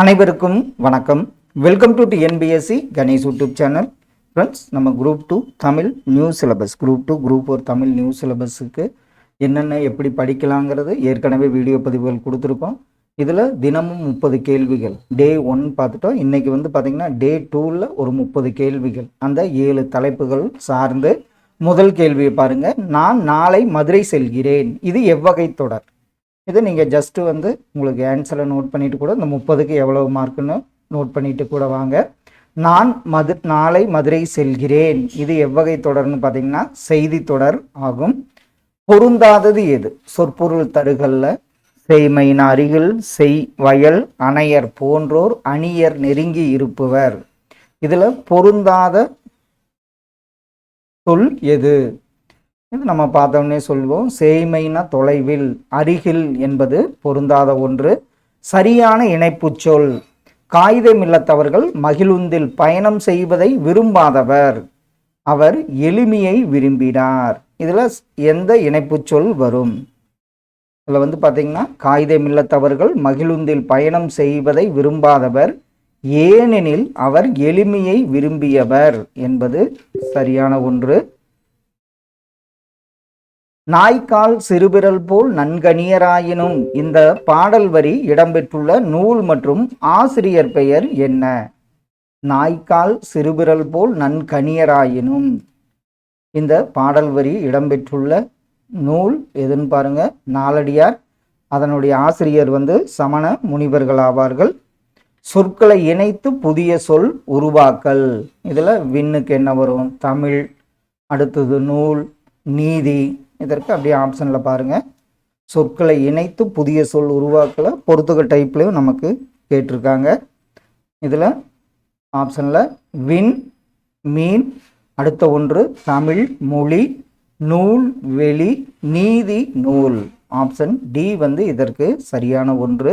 அனைவருக்கும் வணக்கம். Welcome to TNPSC Ganesh YouTube channel friends நம்ம group two Tamil new syllabus group two group four Tamil new சிலபஸுக்கு என்னென்ன எப்படி படிக்கலாங்கிறது ஏற்கனவே வீடியோ பதிவுகள் கொடுத்துருக்கோம். இதில் தினமும் முப்பது கேள்விகள். டே ஒன் பார்த்துட்டோம். இன்றைக்கி வந்து பார்த்திங்கன்னா டே டூவில் ஒரு முப்பது கேள்விகள். அந்த ஏழு தலைப்புகள் சார்ந்து முதல் கேள்வியை பாருங்கள் நான் நாளை மதுரை செல்கிறேன். இது எவ்வகை தொடர்? இது நீங்கள் ஜஸ்ட்டு வந்து உங்களுக்கு ஆன்சரை நோட் பண்ணிட்டு கூட இந்த முப்பதுக்கு எவ்வளவு மார்க்குன்னு நோட் பண்ணிட்டு கூட வாங்க. நான் மது நாளை மதுரை செல்கிறேன். இது எவ்வகை தொடர்னு பார்த்தீங்கன்னா செய்தி தொடர் ஆகும். பொருந்தாதது எது? சொற்பொருள் தருகல்ல செய்மையின் அருகில் செய் வயல் அணையர் போன்றோர் அணியர் நெருங்கி இருப்பவர். இதில் பொருந்தாத சொல் எது? இது நம்ம பார்த்தோன்னே சொல்வோம் சேய்மைனா தொலைவில் அருகில் என்பது பொருந்தாத ஒன்று. சரியான இணைப்புச் சொல். காகிதமில்லத்தவர்கள் மகிழுந்தில் பயணம் செய்வதை விரும்பாதவர். அவர் எளிமையை விரும்பினார். இதில் எந்த இணைப்புச் சொல் வரும்? இதில் வந்து பார்த்தீங்கன்னா காகிதமில்லத்தவர்கள் மகிழுந்தில் பயணம் செய்வதை விரும்பாதவர். ஏனெனில் அவர் எளிமையை விரும்பியவர் என்பது சரியான ஒன்று. நாய்க்கால் சிறுபிரல் போல் நன்கணியராயினும் இந்த பாடல் வரி இடம்பெற்றுள்ள நூல் மற்றும் ஆசிரியர் பெயர் என்ன? நாய்க்கால் சிறுபிரல் போல் நன்கணியராயினும் இந்த பாடல் வரி இடம்பெற்றுள்ள நூல் எதுன்னு பாருங்க நாலடியார். அதனுடைய ஆசிரியர் வந்து சமண முனிவர்கள் ஆவார்கள். சொற்களை இணைத்து புதிய சொல் உருவாக்கல். இதில் விண்ணுக்கு என்ன வரும்? தமிழ். அடுத்தது நூல். நீதி. இதற்கு அப்படியே ஆப்ஷனில் பாருங்கள் சொற்களை இணைத்து புதிய சொல் உருவாக்கல பொறுத்துக்க டைப்லேயும் நமக்கு கேட்டிருக்காங்க. இதில் ஆப்ஷனில் வின் மீன் அடுத்த ஒன்று தமிழ் மொழி நூல் வெளி நீதி நூல். ஆப்ஷன் டி வந்து இதற்கு சரியான ஒன்று.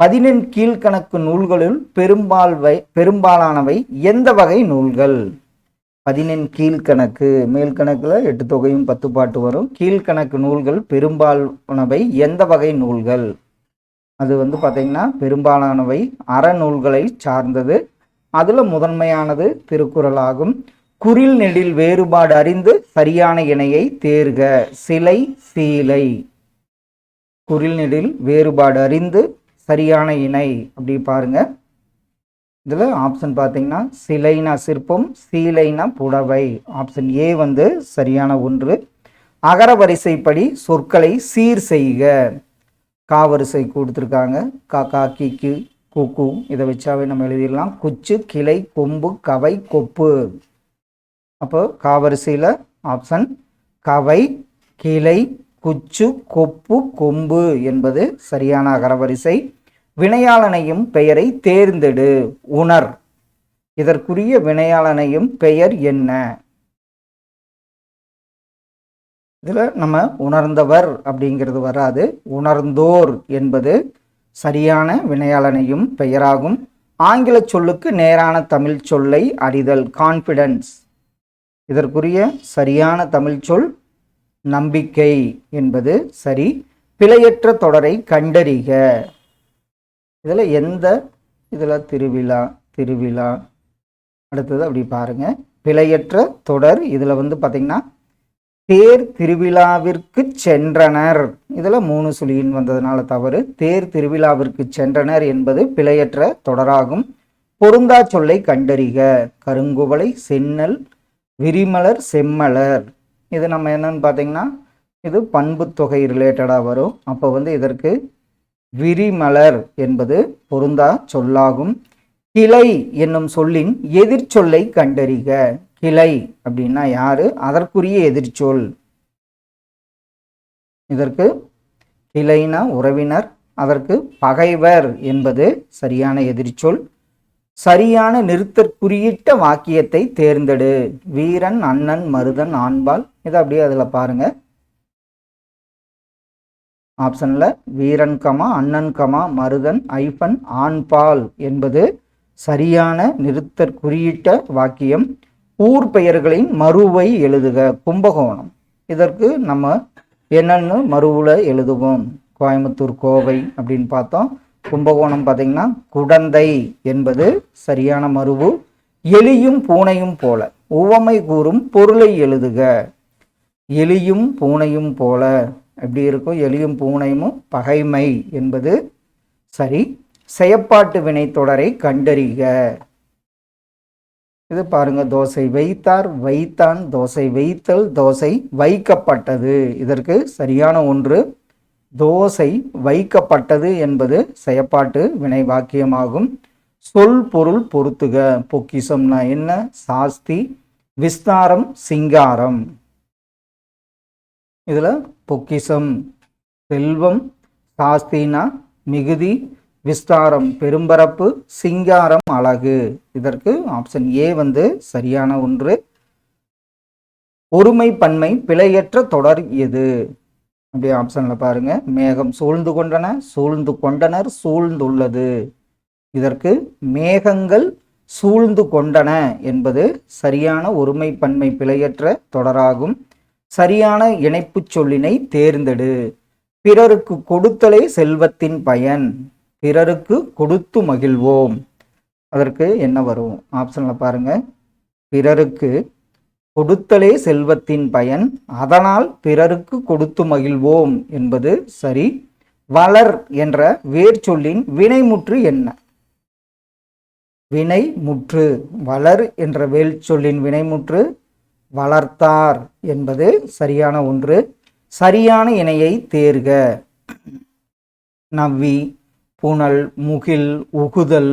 பதினெண் கீழ்கணக்கு நூல்களுள் பெரும்பால்வை பெரும்பாலானவை எந்த வகை நூல்கள்? பதினெண் கீழ்கணக்கு மேல் கணக்கில் எட்டு தொகையும் பத்து பாட்டு வரும். கீழ்கணக்கு நூல்கள் பெரும்பாலானவை எந்த வகை நூல்கள்? அது வந்து பார்த்திங்கன்னா பெரும்பாலானவை அறநூல்களை சார்ந்தது. அதில் முதன்மையானது திருக்குறள் ஆகும் குறில் நெடில் வேறுபாடு அறிந்து சரியான இணையை தேர்க. சிலை சீலை. குறில் நெடில் வேறுபாடு அறிந்து சரியான இணை அப்படி பாருங்கள் இதில் ஆப்ஷன் பார்த்தீங்கன்னா சிலைனா சிற்பம் சீலைனா புடவை. ஆப்ஷன் ஏ வந்து சரியான ஒன்று. அகர வரிசைப்படி சொற்களை சீர் செய்க. காவரிசை கொடுத்துருக்காங்க. காக்கா கிக்கு குக்கு இதை வச்சாவே நம்ம எழுதிடலாம். குச்சு கிளை கொம்பு கவை கொப்பு. அப்போ காவரிசையில் ஆப்ஷன் கவை கிளை குச்சு கொப்பு கொம்பு என்பது சரியான அகரவரிசை வினையாளனையும் பெயரை தேர்ந்தெடு. உணர். இதற்குரிய வினையாளனையும் பெயர் என்ன? இதில் நம்ம உணர்ந்தவர் அப்படிங்கிறது வராது. உணர்ந்தோர் என்பது சரியான வினையாளனையும் பெயராகும். ஆங்கில சொல்லுக்கு நேரான தமிழ் சொல்லை அறிதல் கான்ஃபிடன்ஸ் இதற்குரிய சரியான தமிழ் சொல் நம்பிக்கை என்பது சரி. பிழையற்ற தொடரை கண்டறிக. இதில் எந்த இதில் திருவிழா திருவிழா அடுத்தது அப்படி பாருங்க. பிழையற்ற தொடர் இதில் வந்து பார்த்திங்கன்னா தேர் திருவிழாவிற்கு சென்றனர். இதில் மூணு சுழியின் வந்ததுனால தவறு. தேர் திருவிழாவிற்கு சென்றனர் என்பது பிழையற்ற தொடராகும். பொருந்தா சொல்லை கண்டறிக. கருங்குவளை சென்னல் விரிமலர் செம்மலர். இது நம்ம என்னன்னு பார்த்தீங்கன்னா இது பண்பு தொகை ரிலேட்டடாக வரும். அப்போ வந்து இதற்கு விரிமலர் என்பது பொருந்தா சொல்லாகும். கிளை என்னும் சொல்லின் எதிர்ச்சொல்லை கண்டறிக. கிளை அப்படின்னா யாரு? அதற்குரிய எதிர்ச்சொல். இதற்கு கிளைனா உறவினர் அதற்கு பகைவர் என்பது சரியான எதிர்ச்சொல். சரியான நிறுத்தற்குறியிட்ட வாக்கியத்தை தேர்ந்தெடு. வீரன் அண்ணன் மருதன் ஆண்பால் இதை அப்படியே அதில் பாருங்கள் ஆப்ஷனில் வீரன் கமா அண்ணன் கமா மருதன் ஐஃபன் ஆண்பால் என்பது சரியான நிறுத்தற்குறியிட்ட வாக்கியம். ஊர் பெயர்களின் மறுவை எழுதுக கும்பகோணம். இதற்கு நம்ம என்னென்னு மறுவில் எழுதுவோம். கோயம்புத்தூர் கோவை அப்படின்னு பார்த்தோம். கும்பகோணம் பார்த்தீங்கன்னா குடந்தை என்பது சரியான மருவு எலியும் பூனையும் போல. உவமை கூறும் பொருளை எழுதுக. எலியும் பூனையும் போல. எப்படி இருக்கும்? எலியும் பூனையும் பகைமை என்பது சரி. செயப்பாட்டு வினைத்தொடரை கண்டறிக. இது பாருங்க தோசை வைத்தார் வைத்தான் தோசை வைத்தல் தோசை வைக்கப்பட்டது. இதற்கு சரியான ஒன்று தோசை வைக்கப்பட்டது என்பது செயப்பாட்டு வினை வாக்கியமாகும். சொல் பொருள் பொருத்துக. பொக்கிசம்னா என்ன? சாஸ்தி விஸ்தாரம் சிங்காரம். இதில் பொக்கிசம் செல்வம் சாஸ்தினா மிகுதி விஸ்தாரம் பெரும்பரப்பு சிங்காரம் அழகு. இதற்கு ஆப்ஷன் ஏ வந்து சரியான ஒன்று. ஒருமை பன்மை பிழையற்ற தொடர் எது? அப்படியே ஆப்ஷன்ல பாருங்க. மேகம் சூழ்ந்து கொண்டன சூழ்ந்து கொண்டனர் சூழ்ந்துள்ளது. இதற்கு மேகங்கள் சூழ்ந்து கொண்டன என்பது சரியான ஒருமை பன்மை பிழையற்ற தொடராகும். சரியான இணைப்புச் சொல்லினை தேர்ந்தெடு. பிறருக்கு கொடுத்தலே செல்வத்தின் பயன். பிறருக்கு கொடுத்து மகிழ்வோம். அதற்கு என்ன வரும்? ஆப்ஷனில் பாருங்க. பிறருக்கு கொடுத்தலே செல்வத்தின் பயன். அதனால் பிறருக்கு கொடுத்து மகிழ்வோம் என்பது சரி. வளர் என்ற வேர்ச்சொல்லின் வினைமுற்று என்ன? வினைமுற்று. வளர் என்ற வேல் சொல்லின் வினைமுற்று வளர்த்தார் என்பது சரியான ஒன்று. சரியான இணையை தேர்க. நவ்வி புனல் முகில் உகுதல்.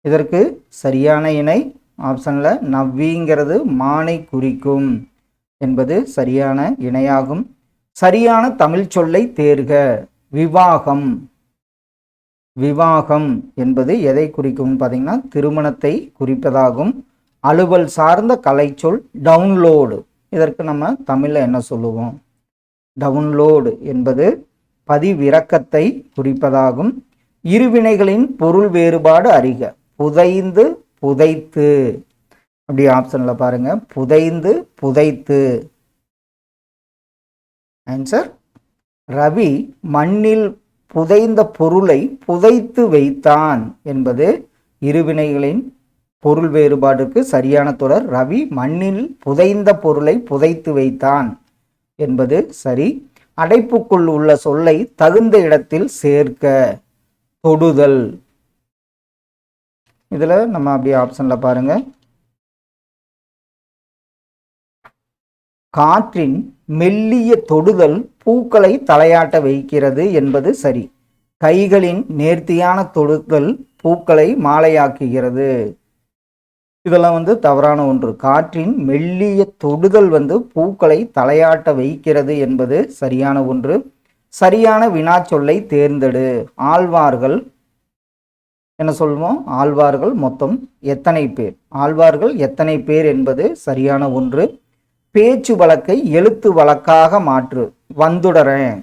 இதற்கு சரியான இணை ஆப்ஷனில் நவ்விங்கிறது மானை குறிக்கும் என்பது சரியான இணையாகும். சரியான தமிழ் சொல்லை தேர்க. விவாகம். விவாகம் என்பது எதை குறிக்கும் பார்த்தீங்கன்னா திருமணத்தை குறிப்பதாகும். அலுவல் சார்ந்த கலைச்சொல் டவுன்லோடு இதற்கு நம்ம தமிழில் என்ன சொல்லுவோம்? டவுன்லோடு என்பது பதிவிறக்கத்தை குறிப்பதாகும். இருவினைகளின் பொருள் வேறுபாடு அறிக. புதைந்து புதைத்து. அப்படி ஆப்ஷனில் பாருங்க. புதைந்து புதைத்து. ஆன்சர் ரவி மண்ணில் புதைந்த பொருளை புதைத்து வைத்தான் என்பது இருவினைகளின் பொருள் வேறுபாடுக்கு சரியான தொடர் ரவி மண்ணில் புதைந்த பொருளை புதைத்து வைத்தான் என்பது சரி. அடைப்புக்குள் உள்ள சொல்லை தகுந்த இடத்தில் சேர்க்க தொடுதல். இதில் நம்ம அப்படியே ஆப்ஷனில் பாருங்கள் காற்றின் மெல்லிய தொடுதல் பூக்களை தலையாட்ட வைக்கிறது என்பது சரி. கைகளின் நேர்த்தியான தொடுதல் பூக்களை மாலையாக்குகிறது. இதெல்லாம் வந்து தவறான ஒன்று. காற்றின் மெல்லிய தொடுதல் வந்து பூக்களை தலையாட்ட வைக்கிறது என்பது சரியான ஒன்று. சரியான வினாச்சொல்லை தேர்ந்தெடு. ஆழ்வார்கள் என்ன சொல்வோம் ஆழ்வார்கள் மொத்தம் எத்தனை பேர்? ஆழ்வார்கள் எத்தனை பேர் என்பது சரியான ஒன்று. பேச்சு வழக்கை எழுத்து வழக்காக மாற்று. வந்துடுறேன்.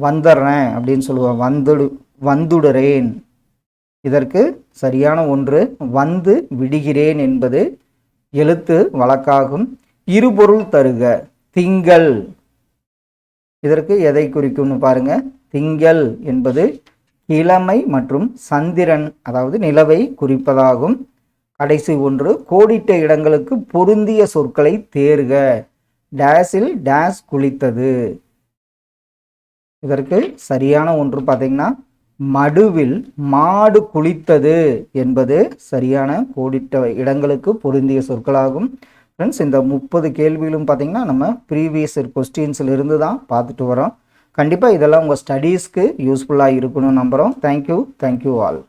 வந்துடுறேன் அப்படின்னு சொல்லுவோம் வந்துடு வந்துடுறேன். இதற்கு சரியான ஒன்று வந்து விடுகிறேன் என்பது எழுத்து வழக்காகும். இருபொருள் தருக திங்கள் இதற்கு எதை குறிக்கும்னு பாருங்க திங்கள் என்பது இளமை மற்றும் சந்திரன் அதாவது நிலவை குறிப்பதாகும். கடைசி ஒன்று கோடிட்ட இடங்களுக்கு பொருந்திய சொற்களை தேர்க டேஸில் டேஸ் குளித்தது இதற்கு சரியான ஒன்று பார்த்தீங்கன்னா மடுவில் மாடு குளித்தது என்பது சரியான கோடிட்ட இடங்களுக்கு பொருந்திய சொற்களாகும். ஃப்ரெண்ட்ஸ் இந்த முப்பது கேள்விகளும் பார்த்தீங்கன்னா நம்ம ப்ரீவியஸ் கொஸ்டின்ஸில் இருந்து தான் பார்த்துட்டு வரோம் கண்டிப்பாக இதெல்லாம் உங்கள் ஸ்டடீஸ்க்கு யூஸ்ஃபுல்லாக இருக்கணும்னு நம்புகிறோம் தேங்க்யூ தேங்க்யூ ஆல்